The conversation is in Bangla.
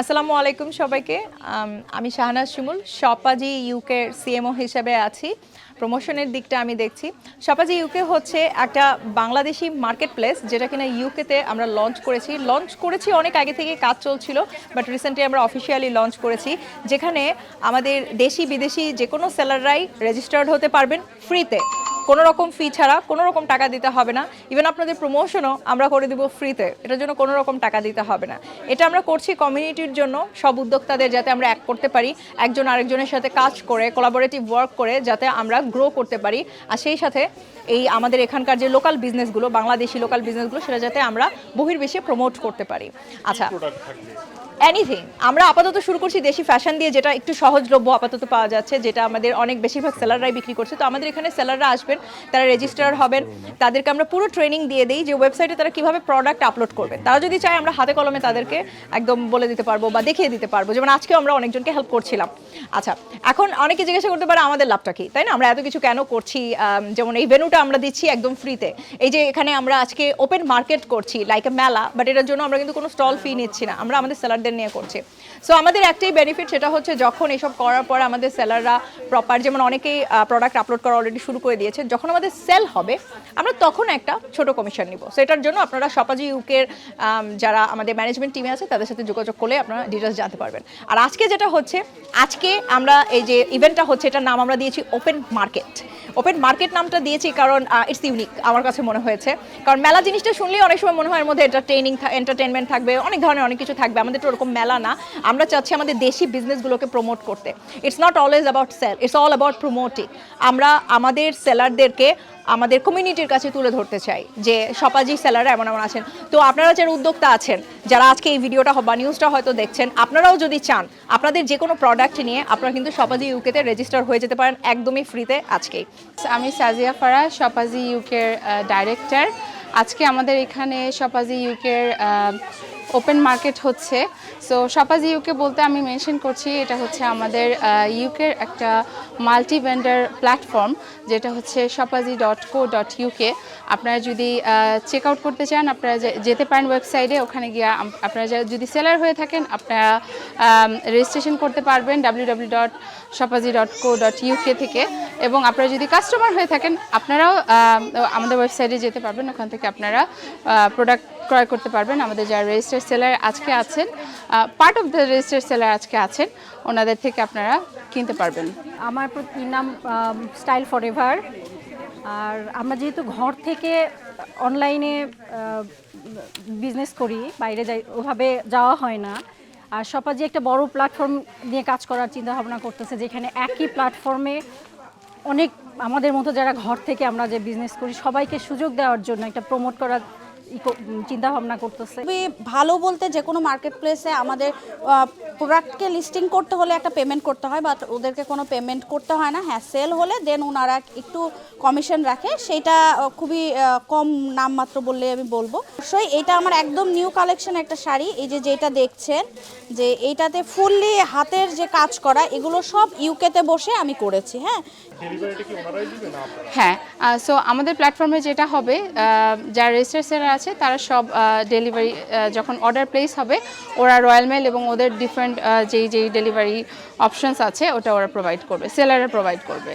আসসালামু আলাইকুম সবাইকে। আমি শাহনাজ শিমুল, শপাজি ইউকে সিএমও হিসেবে আছি। প্রমোশনের দিকটা আমি দেখছি। শপাজি ইউকে হচ্ছে একটা বাংলাদেশি মার্কেট প্লেস যেটা কিনা ইউকেতে আমরা লঞ্চ করেছি। লঞ্চ করেছি অনেক আগে থেকে কাজ চলছিল বাট রিসেন্টলি আমরা অফিসিয়ালি লঞ্চ করেছি, যেখানে আমাদের দেশি বিদেশি যে কোনো সেলাররাই রেজিস্টার্ড হতে পারবেন ফ্রিতে কোনো রকম ফি ছাড়া কোনো রকম টাকা দিতে হবে না। ইভেন আপনাদের প্রমোশনও আমরা করে দিব ফ্রিতে এটার জন্য কোনো রকম টাকা দিতে হবে না। এটা আমরা করছি কমিউনিটির জন্য, সব উদ্যোক্তাদের যাতে আমরা এক করতে পারি, একজন আরেকজনের সাথে কাজ করে কোলাবোরেটিভ ওয়ার্ক করে, যাতে আমরা গ্রো করতে পারি। আর সেই সাথে এই আমাদের এখানকার যে লোকাল বিজনেসগুলো বাংলাদেশি লোকাল বিজনেসগুলো সেটা যাতে আমরা বহির্বিশ্বে প্রমোট করতে পারি। আচ্ছা। এনিথিং আমরা আপাতত শুরু করছি দেশি ফ্যাশন দিয়ে, যেটা একটু সহজলভ্য আপাতত পাওয়া যাচ্ছে, যেটা আমাদের অনেক বেশিরভাগ সেলাররাই বিক্রি করছে। তো আমাদের এখানে সেলাররা আসবেন, তারা রেজিস্টার হবেন। তাদেরকে আমরা পুরো ট্রেনিং দিয়ে দিই যে ওয়েবসাইটে তারা কীভাবে প্রোডাক্ট আপলোড করবে। তারা যদি চায় আমরা হাতে কলমে তাদেরকে একদম বলে দিতে পারব বা দেখিয়ে দিতে পারব। যেমন আজকে আমরা অনেকজনকে হেল্প করছিলাম। আচ্ছা এখন অনেকে জিজ্ঞাসা করতে পারে, আমাদের লাভটা কি? তাই না? আমরা এত কিছু কেন করছি? যেমন এই ভেনুটা আমরা দিচ্ছি একদম ফ্রিতে এই যে এখানে আমরা আজকে ওপেন মার্কেট করছি লাইক এ মেলা বাট এটার জন্য আমরা কিন্তু কোনো স্টল ফি নিচ্ছি না। আমরা আমাদের সেলারদের নিয়ে করছি। সো আমাদের একটাই বেনিফিট সেটা হচ্ছে যখন এসব করার পর আমাদের সেলাররা প্রপার যেমন অনেকেই প্রোডাক্ট আপলোড করা অলরেডি শুরু করে দিয়েছে, যখন আমাদের সেল হবে, আমরা তখন একটা ছোট কমিশন নিব। সো এটার জন্য আপনারা সপাজি ইউকের যারা আমাদের ম্যানেজমেন্ট টিমে আছে, তাদের সাথে যোগাযোগ করলে আপনারা ডিটেলস জানতে পারবেন। আর আজকে যেটা হচ্ছে, আজকে আমরা এই যে ইভেন্টটা হচ্ছে, এটার নাম আমরা দিয়েছি ওপেন মার্কেট ওপেন মার্কেট নামটা দিয়েছি কারণ ইটস ইউনিক আমার কাছে মনে হয়েছে। কারণ মেলা জিনিসটা শুনলেই অনেক সময় মনে হয় এর মধ্যে এন্টারটেনমেন্ট থাকবে, অনেক ধরনের অনেক কিছু থাকবে, আমাদের তো ওরকম মেলা না। আমরা চাচ্ছি আমাদের দেশি বিজনেসগুলোকে প্রমোট করতে। It's not always about sale it's all about promoting আমরা আমাদের সেলারদেরকে আমাদের কমিউনিটির কাছে তুলে ধরতে চাই যে সপাজি সেলাররা এমন এমন আছেন। তো আপনারা যারা উদ্যোক্তা আছেন, যারা আজকে এই ভিডিওটা বা নিউজটা হয়তো দেখছেন, আপনারাও যদি চান, আপনাদের যে কোনো প্রোডাক্ট নিয়ে আপনারা কিন্তু সপাজি ইউকেতে রেজিস্টার হয়ে যেতে পারেন একদমই ফ্রিতে আজকেই। আমি সাজিয়া ফারা, সপাজি ইউকের ডাইরেক্টর আজকে আমাদের এখানে সপাজি ইউকের ওপেন মার্কেট হচ্ছে। সো শপাজি ইউকে বলতে আমি মেনশন করছি, এটা হচ্ছে আমাদের ইউকের একটা মাল্টি ভেন্ডার প্ল্যাটফর্ম যেটা হচ্ছে Shopazy dot co dot UK আপনারা যদি চেক আউট করতে চান, আপনারা যেতে পারেন ওয়েবসাইটে ওখানে গিয়ে আপনারা যদি সেলার হয়ে থাকেন, আপনারা রেজিস্ট্রেশন করতে পারবেন W W dot Shopazy dot co dot UK থেকে। এবং আপনারা যদি কাস্টমার হয়ে থাকেন, আপনারাও আমাদের ওয়েবসাইটে যেতে পারবেন, ওখান থেকে আপনারা প্রোডাক্ট ক্রয় করতে পারবেন। আমাদের যারা রেজিস্টার সেলার আজকে আছেন part of the register seller আজকে আছেন, ওনাদের থেকে আপনারা কিনতে পারবেন। আমার নাম স্টাইল ফর এভার আর আমরা যেহেতু ঘর থেকে অনলাইনে বিজনেস করি, বাইরে যাই, ওভাবে যাওয়া হয় না। আর সপাজি একটা বড় প্ল্যাটফর্ম নিয়ে কাজ করার চিন্তা ভাবনা করতেছে, যেখানে একই প্ল্যাটফর্মে অনেক আমাদের মতো যারা ঘর থেকে আমরা যে বিজনেস করি, সবাইকে সুযোগ দেওয়ার জন্য একটা প্রমোট করার চিন্তা ভাবনা করতেছে। খুবই ভালো বলতে যে কোনো মার্কেট প্লেসে আমাদের প্রোডাক্টকে লিস্টিং করতে হলে একটা পেমেন্ট করতে হয় বাট ওদেরকে কোনো পেমেন্ট করতে হয় না। হ্যাঁ সেল হলে দেন ওনারা একটু কমিশন রাখে। সেটা খুবই কম নামমাত্র বললে আমি বলব। অবশ্যই এটা আমার একদম নিউ কালেকশন একটা শাড়ি। এই যে যেটা দেখছেন যে এইটাতে ফুললি হাতের যে কাজ করা এগুলো সব ইউকেতে বসে আমি করেছি হ্যাঁ। হ্যাঁ সো আমাদের প্ল্যাটফর্মে যেটা হবে যারা রেজিস্টার সেলার আছে, তারা সব ডেলিভারি যখন অর্ডার প্লেস হবে, ওরা রয়্যাল মেল এবং ওদের ডিফারেন্ট যেই যেই ডেলিভারি অপশানস আছে, ওটা ওরা প্রোভাইড করবে সেলাররা প্রোভাইড করবে।